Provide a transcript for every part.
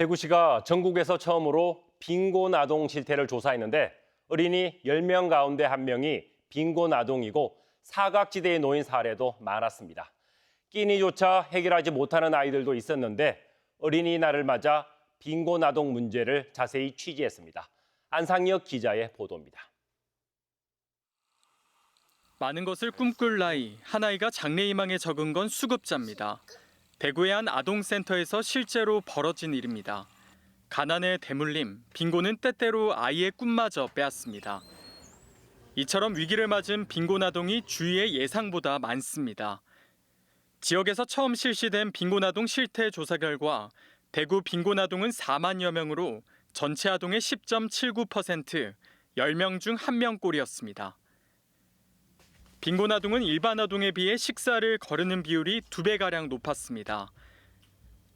대구시가 전국에서 처음으로 빈곤 아동 실태를 조사했는데 어린이 10명 가운데 1명이 빈곤 아동이고 사각지대에 놓인 사례도 많았습니다. 끼니조차 해결하지 못하는 아이들도 있었는데 어린이날을 맞아 빈곤 아동 문제를 자세히 취재했습니다. 안상혁 기자의 보도입니다. 많은 것을 꿈꿀 나이, 한 아이가 장래희망에 적은 건 수급자입니다. 대구의 한 아동센터에서 실제로 벌어진 일입니다. 가난의 대물림, 빈곤은 때때로 아이의 꿈마저 빼앗습니다. 이처럼 위기를 맞은 빈곤 아동이 주위의 예상보다 많습니다. 지역에서 처음 실시된 빈곤 아동 실태 조사 결과 대구 빈곤 아동은 4만여 명으로 전체 아동의 10.79%, 10명 중 1명꼴이었습니다. 빈곤 아동은 일반 아동에 비해 식사를 거르는 비율이 두 배가량 높았습니다.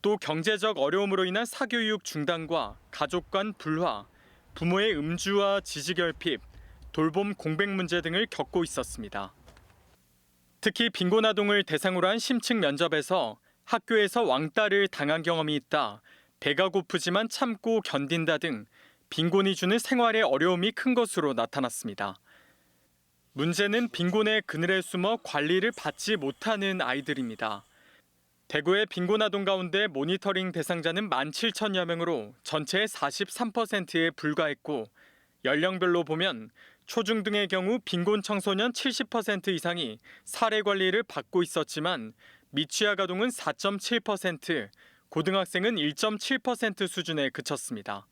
또 경제적 어려움으로 인한 사교육 중단과 가족 간 불화, 부모의 음주와 지지결핍, 돌봄 공백 문제 등을 겪고 있었습니다. 특히 빈곤 아동을 대상으로 한 심층 면접에서 학교에서 왕따를 당한 경험이 있다, 배가 고프지만 참고 견딘다 등 빈곤이 주는 생활의 어려움이 큰 것으로 나타났습니다. 문제는 빈곤의 그늘에 숨어 관리를 받지 못하는 아이들입니다. 대구의 빈곤 아동 가운데 모니터링 대상자는 17,000여 명으로 전체의 43%에 불과했고 연령별로 보면 초중 등의 경우 빈곤 청소년 70% 이상이 사례 관리를 받고 있었지만 미취학 아동은 4.7%, 고등학생은 1.7% 수준에 그쳤습니다.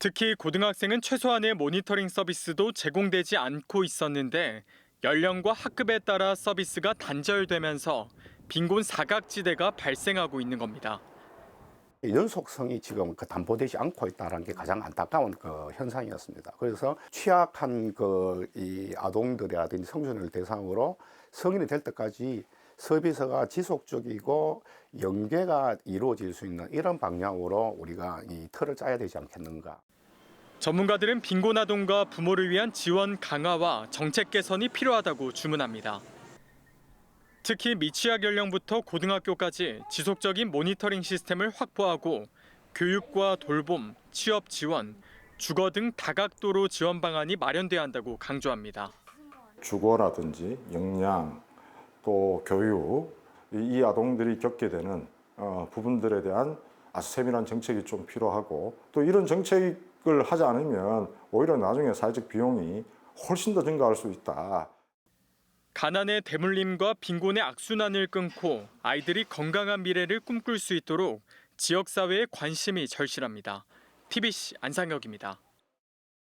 특히 고등학생은 최소한의 모니터링 서비스도 제공되지 않고 있었는데 연령과 학급에 따라 서비스가 단절되면서 빈곤 사각지대가 발생하고 있는 겁니다. 연속성이 지금 그 담보되지 않고 있다는 게 가장 안타까운 그 현상이었습니다. 그래서 취약한 그 이 아동들이라든지 청소년을 대상으로 성인이 될 때까지 서비스가 지속적이고 연계가 이루어질 수 있는 이런 방향으로 우리가 이 틀을 짜야 되지 않겠는가. 전문가들은 빈곤 아동과 부모를 위한 지원 강화와 정책 개선이 필요하다고 주문합니다. 특히 미취학 연령부터 고등학교까지 지속적인 모니터링 시스템을 확보하고 교육과 돌봄, 취업 지원, 주거 등 다각도로 지원 방안이 마련돼야 한다고 강조합니다. 주거라든지 영양 또 교육 이, 이 아동들이 겪게 되는 어, 부분들에 대한 아주 세밀한 정책이 좀 필요하고 또 이런 정책을 하지 않으면 오히려 나중에 사회적 비용이 훨씬 더 증가할 수 있다. 가난의 대물림과 빈곤의 악순환을 끊고 아이들이 건강한 미래를 꿈꿀 수 있도록 지역사회의 관심이 절실합니다. TBC 안상혁입니다.